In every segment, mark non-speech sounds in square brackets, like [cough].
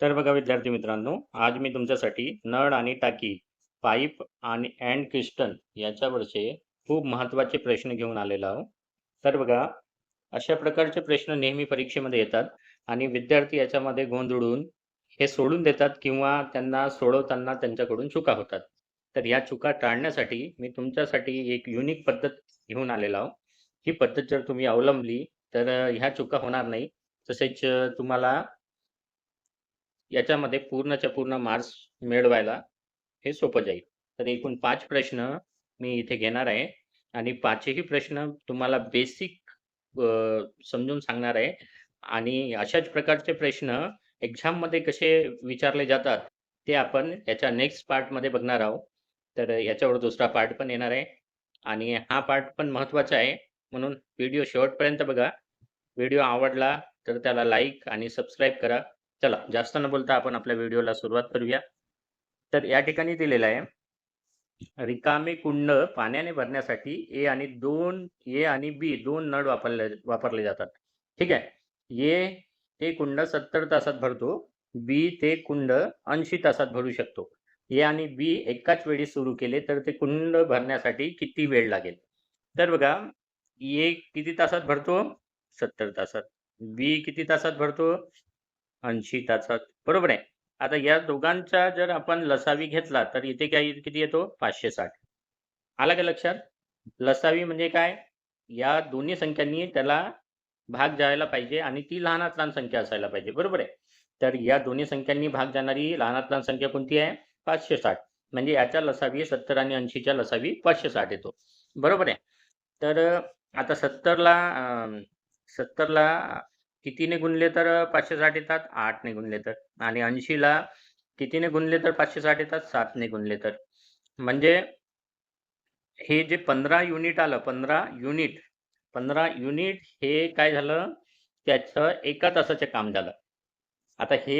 तर बघा विद्यार्थी मित्रांनो आज मी तुमच्यासाठी नळ आणि टाकी पाईप आणि अँड क्रिस्टन याच्यावरचे खूप महत्त्वाचे प्रश्न घेऊन आलेलो आहो तर बघा अशा प्रकारचे प्रश्न नेहमी परीक्षेमध्ये येतात आणि विद्यार्थी याच्यामध्ये गोंधळून हे सोडून देतात किंवा त्यांना सोडवताना त्यांच्याकडून चुका होतात. तर या चुका टाळण्यासाठी मी तुमच्यासाठी एक युनिक पद्धत घेऊन आलेलो आहो ही पद्धत जर तुम्ही अवलंबली तर ह्या चुका होणार नाही. तसेच तुम्हाला याच्यामध्ये पूर्णच्या पूर्ण मार्क्स मिळवायला हे सोपं जाईल. तर एकूण पाच प्रश्न मी इथे घेणार आहे. आणि पाचही प्रश्न तुम्हाला बेसिक समजून सांगणार आहे. आणि अशाच प्रकारचे प्रश्न एक्झाममध्ये कसे विचारले जातात ते आपण याच्या नेक्स्ट पार्टमध्ये बघणार आहोत. तर याच्यावर दुसरा पार्ट पण येणार आहे. आणि हा पार्ट पण महत्त्वाचा आहे. म्हणून व्हिडिओ शेवटपर्यंत बघा. व्हिडिओ आवडला तर त्याला लाईक आणि सबस्क्राईब करा. चला जास्त न बोलता आपण आपल्या व्हिडिओला सुरुवात करूया. तर या ठिकाणी दिलेलं आहे रिकामे कुंड पाण्याने भरण्यासाठी ए आणि दोन ए आणि बी दोन नळ वापरले वापरले जातात. ठीक आहे? ए ते कुंड सत्तर तासात भरतो बी ते कुंड ऐंशी तासात भरू शकतो. ए आणि बी एकाच वेळी सुरू केले तर ते कुंड भरण्यासाठी किती वेळ लागेल? तर बघा ए किती तासात भरतो? सत्तर तासात. बी किती तासात भरतो? ऐंशी तासात बरोबर आहे. आता या दोघांचा जर आपण लसावी घेतला तर इथे काय किती येतो? पाचशे साठ. आला का लक्षात? लसावी म्हणजे काय? या दोन्ही संख्यांनी त्याला भाग जायला पाहिजे आणि ती लहानात लहान संख्या असायला पाहिजे. बरोबर आहे? तर या दोन्ही संख्यांनी भाग जाणारी लहानात लहान संख्या कोणती आहे? पाचशे साठ. म्हणजे याच्या लसावी सत्तर आणि ऐंशीच्या लसावी पाचशे साठ येतो. बरोबर आहे? तर आता सत्तरला अं, सत्तरला कितीने गुणले तर पाचशे साठ येतात? आठने गुणले तर. आणि ऐंशीला कितीने गुणले तर पाचशे साठ येतात? सातने गुणले तर. म्हणजे हे जे पंधरा युनिट आलं पंधरा युनिट पंधरा युनिट हे काय झालं? त्याचं एका तासाचे काम झालं. आता हे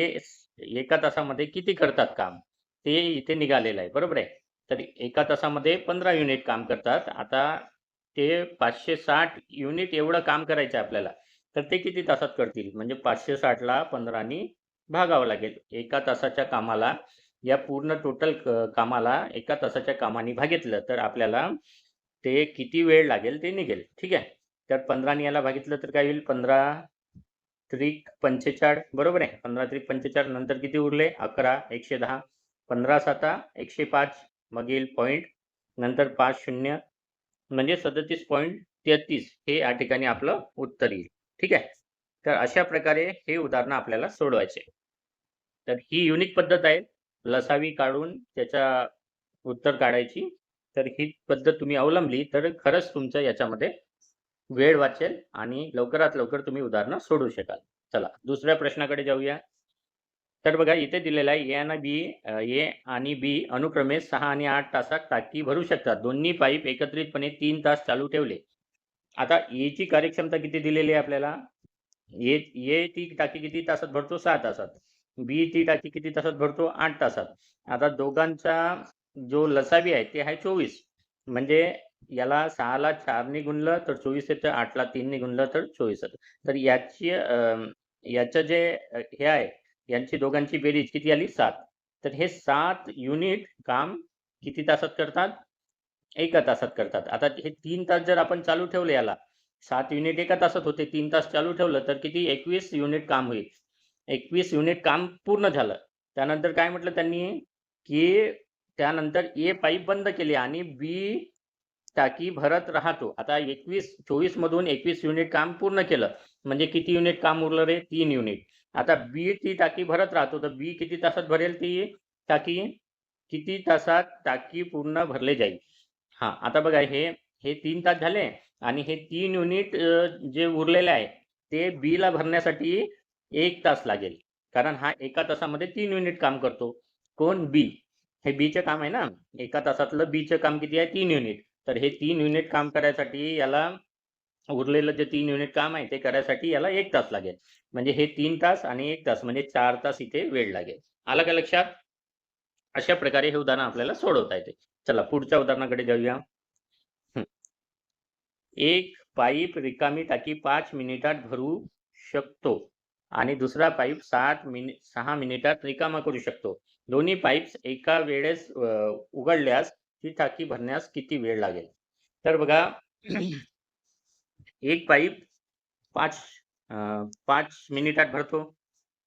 एका तासामध्ये किती करतात काम? ते इथे निघालेलं आहे बरोबर आहे? तर एका तासामध्ये पंधरा युनिट काम करतात. आता ते पाचशे साठ युनिट एवढं काम करायचं आहे आपल्याला. तर ते किती तासात करतील? म्हणजे पाचशे साठला पंधरानी भागावं लागेल. एका तासाच्या कामाला या पूर्ण टोटल कामाला एका तासाच्या कामाने भागितलं तर आपल्याला ते किती वेळ लागेल ते निघेल. ठीक आहे? तर पंधराने याला भागितलं तर काय होईल? पंधरा त्रिक पंचेचाळ बरोबर आहे? पंधरा त्रिक पंचेचाळ नंतर किती उरले? अकरा एकशे दहा. पंधरा साता एकशे पाच. मग येईल पॉईंट नंतर पाच शून्य. म्हणजे सदतीस पॉईंट तेहतीस हे या ठिकाणी आपलं उत्तर येईल. ठीक आहे? तर अशा प्रकारे हे उदाहरणं आपल्याला सोडवायचे. तर ही युनिक पद्धत आहे. लसावी काढून त्याचा उत्तर काढायची. तर ही पद्धत तुम्ही अवलंबली तर खरंच तुमचं याच्यामध्ये वेळ वाचेल आणि लवकरात लवकर तुम्ही उदाहरणं सोडवू शकाल. चला दुसऱ्या प्रश्नाकडे जाऊया. तर बघा इथे दिलेला आहे ए आणि बी ए आणि बी अनुक्रमे सहा आणि आठ तासात टाकी भरू शकतात. दोन्ही पाईप एकत्रितपणे तीन तास चालू ठेवले. आता ए ची कार्यक्षमता किती दिलेली आहे आपल्याला? ए ए ती टाकी किती तासात भरतो? सहा तासात. बी ती टाकी किती तासात भरतो? आठ तासात. आता दोघांचा जो लसावी आहे ते आहे चोवीस. म्हणजे याला सहाला चारने गुणलं तर चोवीस येतं आठला तीनने गुणलं तर चोवीस येतं. तर याची अं, याचं जे हे आहे यांची दोघांची बेरीज किती आली? सात. तर हे सात युनिट काम किती तासात करतात? एका तासात करतात. आता हे तीन तास जर आपण चालू ठेवले याला सात युनिट एका तासात होते तीन तास चालू ठेवलं तर किती? एकवीस युनिट काम होईल. एकवीस युनिट काम पूर्ण झालं. त्यानंतर काय म्हटलं त्यांनी? की त्यानंतर ए पाईप बंद केली आणि बी टाकी भरत राहतो. आता एकवीस चोवीस मधून एकवीस युनिट काम पूर्ण केलं. म्हणजे किती युनिट काम उरलं रे? तीन युनिट. आता बी ती टाकी भरत राहतो. तर बी किती तासात भरेल ती? टाकी? किती तासात टाकी पूर्ण भरले जाईल? हा आता बघा हे हे तीन तास झाले आणि हे तीन युनिट जे उरलेले आहे ते बी ला भरण्यासाठी एक तास लागेल. कारण हा एका तासामध्ये तीन युनिट काम करतो. कोण? बी. हे बीचं काम आहे ना? एका तासातलं बीचं काम किती आहे? तीन युनिट. तर हे तीन युनिट काम करायसाठी याला उरलेलं जे तीन युनिट काम आहे ते करायसाठी याला एक तास लागेल. म्हणजे हे तीन तास आणि एक तास म्हणजे चार तास इथे वेळ लागेल. आला का लक्षात? अशा प्रकारे हे उदाहरण आपल्याला सोडवता येते. चला पुढच्या उदाहरणाकडे जाऊया. एक पाईप रिकामी टाकी पाच मिनिटात भरू शकतो आणि दुसरा पाईप सात मिनि सहा मिनिटात रिकामा करू शकतो. दोन्ही पाईप्स एका वेळेस उघडल्यास ती टाकी भरण्यास किती वेळ लागेल? तर बघा [clears throat] एक पाईप पाच पाच मिनिटात भरतो.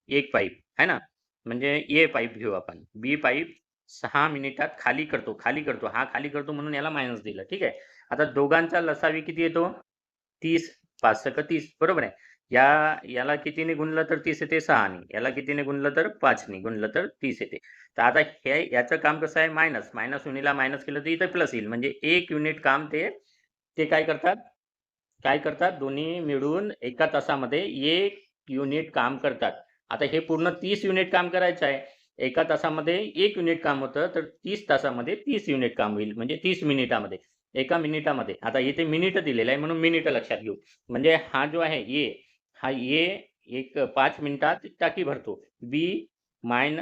एक पाईप है ना? म्हणजे ए पाईप घेऊ आपण. बी पाईप सहा मिनिटात खाली करतो खाली करतो. हा खाली करतो म्हणून याला मायनस दिलं. ठीक आहे? आता दोघांचा लसावी किती येतो? तीस पाच सक तीस. बरोबर आहे? या याला कितीने गुणलं तर तीस येते? सहाने. याला कितीने गुणलं तर पाचने. गुणलं तर तीस येते. तर आता हे याचं काम कसं आहे? मायनस मायनस युनिटला मायनस केलं तर इथं प्लस येईल. म्हणजे एक युनिट काम ते ते काय करतात? काय करतात? दोन्ही मिळून एका तासामध्ये एक युनिट काम करतात. आता हे पूर्ण तीस युनिट काम करायचं आहे. एका तासामध्ये एक युनिट काम होतं तर तीस तासामध्ये तीस युनिट काम होईल. म्हणजे तीस मिनिटामध्ये. एका मिनिटामध्ये. आता इथे मिनिट दिलेलं आहे म्हणून मिनिट लक्षात घेऊ. म्हणजे हा जो आहे ए हा ए एक पाच मिनिटात टाकी भरतो. बी मायन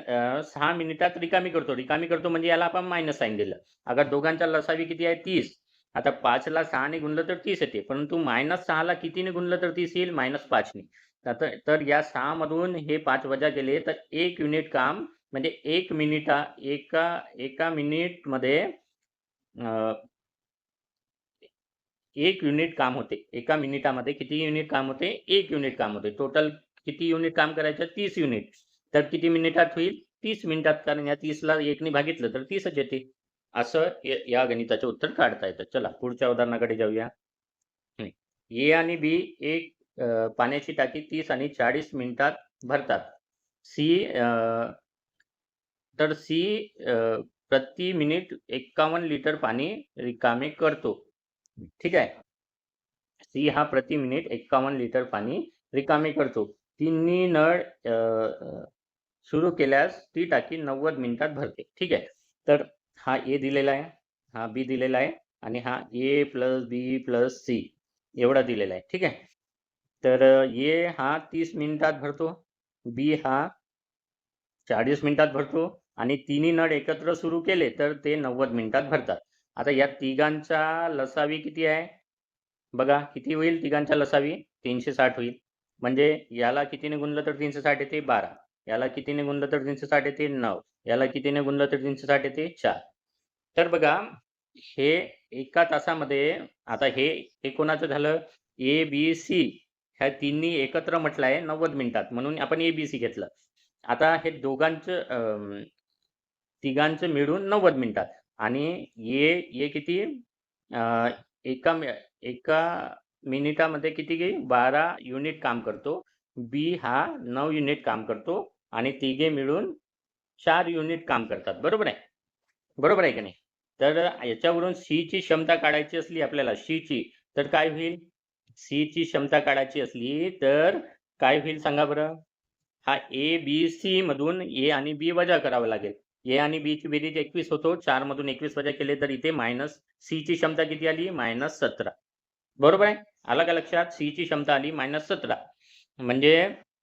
सहा मिनिटात रिकामी करतो. रिकामी करतो म्हणजे याला आपण मायनस साईन दिलं. अगर दोघांच्या लसावी किती आहे? तीस. आता पाचला सहाने गुणलं तर तीस येते. परंतु मायनस सहाला कितीने गुणलं तर तीस येईल? मायनस पाचने. तर तर या सहा मधून हे पाच वजा केले तर एक युनिट काम म्हणजे एक मिनिटा एका एका मिनिटमध्ये अं, एक युनिट काम होते. एका मिनिटामध्ये किती युनिट काम होते? एक युनिट काम होते. टोटल किती युनिट काम करायचं? तीस युनिट. तर किती मिनिटात होईल? तीस मिनिटात कारण या तीसला एकने भागितलं तर तीसच येते. असं या- गणिताचे गणिताचं उत्तर काढता येतं. चला पुढच्या उदाहरणाकडे जाऊया. ए आणि बी एक पाण्याची टाकी तीस आणि चाळीस मिनिटात भरतात. सी तर सी प्रति मिनिट एक्कावन्न लिटर पाणी रिकामे करतो. ठीक आहे? सी हा प्रति मिनिट एक्कावन्न लिटर पाणी रिकामे करतो. तिन्ही नळ सुरू केल्यास ती टाकी नव्वद मिनिटात भरते. ठीक आहे? तर हा ए दिलेला आहे हा बी दिलेला आहे आणि हा A plus B plus C एवढा दिलेला आहे. ठीक आहे? तर ए हा तीस मिनिटात भरतो बी हा चाळीस मिनिटात भरतो आणि तिन्ही नळ एकत्र सुरू केले तर ते नव्वद मिनिटात भरतात. आता या तिघांच्या लसावी किती आहे? बघा किती होईल तिघांच्या लसावी? तीनशे साठ होईल. म्हणजे याला कितीने गुणलं तर तीनशे साठ येते बारा. याला कितीने गुणलं तर तीनशे साठ येते नऊ. याला कितीने गुणलं तर तीनशे साठ येते चार. तर बघा हे एका तासामध्ये आता हे हे कोणाचं झालं? ए बी सी ह्या तिन्ही एकत्र म्हटलं आहे नव्वद मिनिटात. म्हणून आपण ए बी सी घेतलं. आता हे दोघांचं अं, तिघांचं मिळून नव्वद मिनिटात. आणि ये ये किती? एका एका मिनिटामध्ये किती बारा युनिट काम करतो. बी हा नऊ युनिट काम करतो. आणि तिघे मिळून चार युनिट काम करतात. बरोबर आहे? बरोबर आहे की नाही? तर याच्यावरून सी ची क्षमता काढायची असली आपल्याला सी ची तर काय होईल? सी ची क्षमता काढायची असली तर काय होईल सांगा बरं? हा ए बी सी मधून ए आणि बी वजा करावं लागेल. ए आणि बीची बेरीज एकवीस होतो. चार मधून एकवीस वजा केले तर इथे मायनस सी ची क्षमता किती आली? मायनस सतरा. बरोबर आहे? आला का लक्षात? सी ची क्षमता आली मायनस सतरा. म्हणजे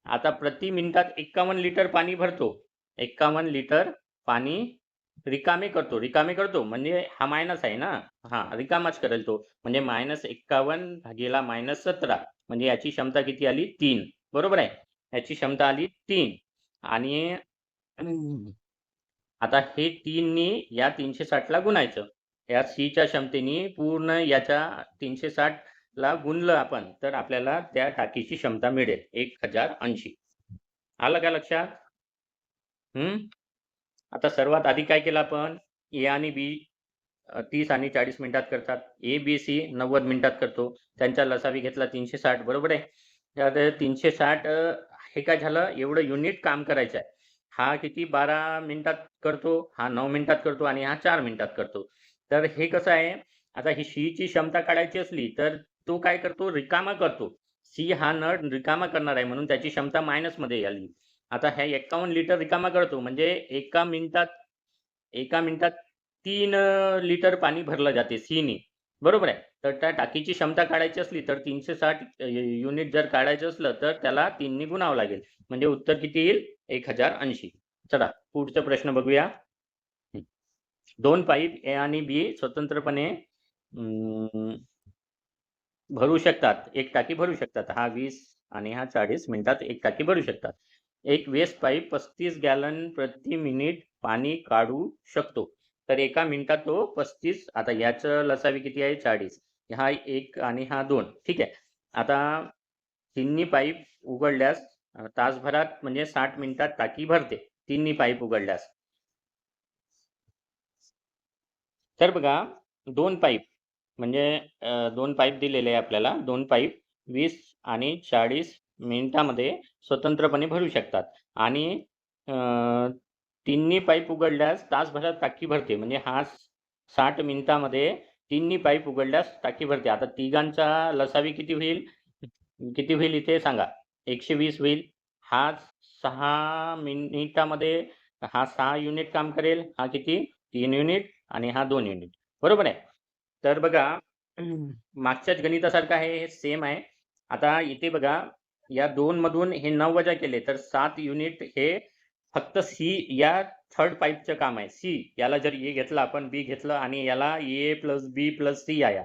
आता प्रति मिनिटात एक्कावन्न लिटर पाणी भरतो. एक्कावन्न लिटर पाणी रिकामे करतो. रिकामे करतो. म्हणजे हा मायनस आहे ना? हा रिकामाच करेल तो. म्हणजे मायनस एक्कावन्न भागेला मायनस सतरा. म्हणजे याची क्षमता किती आली? तीन. बरोबर आहे? याची क्षमता आली तीन. आणि आता हे तीननी या तीनशे साठला गुणायचं. या सीच्या क्षमतेने पूर्ण याच्या तीनशे साठ ला गुणलं आपण तर आपल्याला त्या टाकीची क्षमता मिळेल एक हजार ऐंशी आलं का लक्षात? हम्म? आता सर्वात आधी काय केलं आपण? ए आणि बी तीस आणि चाळीस मिनिटात करतात. ए बी सी नव्वद मिनिटात करतो. त्यांचा लसावी घेतला तीनशे साठ बरोबर आहे? तर तीनशे साठ हे काय झालं? एवढं युनिट काम करायचं आहे. हा किती? बारा मिनिटात करतो हा नऊ मिनिटात करतो आणि हा चार मिनिटात करतो. तर हे कसं आहे? आता ही सी ची क्षमता काढायची असली तर तो काय करतो? रिकामा करतो. सी हा नळ रिकामा करणार आहे म्हणून त्याची क्षमता मायनसमध्ये आली. आता ह्या एक्कावन्न लिटर रिकामा करतो. म्हणजे एका मिनिटात एका मिनिटात तीन लिटर पाणी भरलं जाते सीने बरोबर आहे. तर त्या टाकीची क्षमता काढायची असली तर तीनशे साठ युनिट जर काढायचं असलं तर त्याला तीनने गुणावं लागेल. म्हणजे उत्तर किती येईल? एक हजार ऐंशी. चला पुढचा प्रश्न बघूया. दोन पाईप ए आणि बी स्वतंत्रपणे भरू शकतात. एक टाकी भरू शकतात. हा वीस आणि हा चाळीस मिनिटात एक टाकी भरू शकतात. एक वेस्ट पाईप पस्तीस गॅलन प्रति मिनिट पाणी काढू शकतो. तर एका मिनिटात तो पस्तीस आता याचं लसावी किती आहे? चाळीस. हा एक आणि हा दोन. ठीक आहे. आता तिन्ही पाईप उघडल्यास तासभरात म्हणजे साठ मिनिटात टाकी भरते. तिन्ही पाईप उघडल्यास. तर बघा दोन पाईप म्हणजे दोन पाईप दिलेले आहे आपल्याला. दोन पाईप वीस आणि चाळीस मिनिटामध्ये स्वतंत्रपणे भरू शकतात. आणि अं, तिन्ही पाईप उघडल्यास तासभरात टाकी भरते. म्हणजे हा साठ मिनिटामध्ये तिन्ही पाईप उघडल्यास टाकी भरते. आता तिघांचा लसावी किती होईल? किती होईल इथे सांगा. एकशे वीस होईल. हा सहा मिनिटामध्ये हा सहा युनिट काम करेल. हा किती? तीन युनिट आणि हा दोन युनिट. बरोबर आहे? तर बघा मागच्याच गणितासारखं आहे हे सेम आहे. आता इथे बघा या दोन मधून हे नऊ वजा केले तर सात युनिट हे फक्त सी या थर्ड पाईपचं काम आहे. सी याला जर ए घेतलं आपण बी घेतलं आणि याला A plus B plus C आया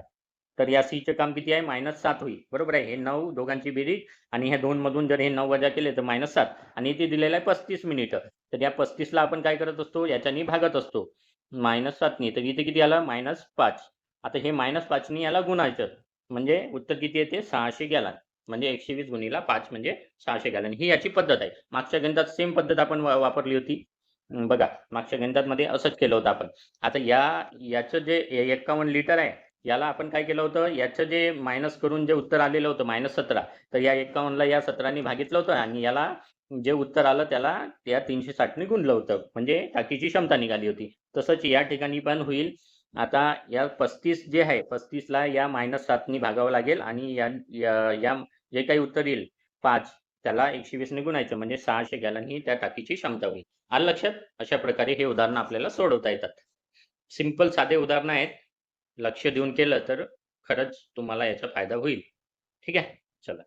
तर या सीचं काम किती आहे? मायनस सात होईल. बरोबर आहे? हे नऊ दोघांची बेरीज आणि ह्या दोन मधून जर हे नऊ वजा केले तर मायनस सात. आणि इथे दिलेलं आहे पस्तीस मिनिटं तर या पस्तीसला आपण काय करत असतो? याच्यानी भागत असतो. मायनस सातनी तर इथे किती आलं? मायनस पाच. आता हे मायनस पाचनी याला गुणायचं. म्हणजे उत्तर किती येते? सहाशे गॅलन म्हणजे एकशे वीस गुणीला पाच म्हणजे सहाशे गॅलन ही याची पद्धत आहे. मागच्या गणितात सेम पद्धत आपण वापरली होती. बघा मागच्या गणितामध्ये असंच केलं होतं आपण. आता या याचं जे एक्कावन्न लिटर आहे याला आपण काय केलं होतं? याचं जे मायनस करून जे उत्तर आलेलं होतं मायनस सतरा तर या एक्कावन्नला या सतराने भागितलं होतं आणि याला जे उत्तर आलं त्याला त्या तीनशे साठने गुणलं होतं. म्हणजे टाकीची क्षमता निघाली होती. तसंच या ठिकाणी पण होईल. आता या पस्तीस जे आहे पस्तीसला या मायनस सातनी भागावं लागेल आणि या या- या जे काही उत्तर येईल पाच त्याला एकशे वीसने गुणायचं म्हणजे सहाशे गॅलन ही त्या टाकीची क्षमता होईल. आलं लक्षात? अशा प्रकारे हे उदाहरणं आपल्याला सोडवता येतात. सिंपल साधे उदाहरणं आहेत. लक्ष देऊन केलं तर खरंच तुम्हाला याचा फायदा होईल. ठीक आहे? चला.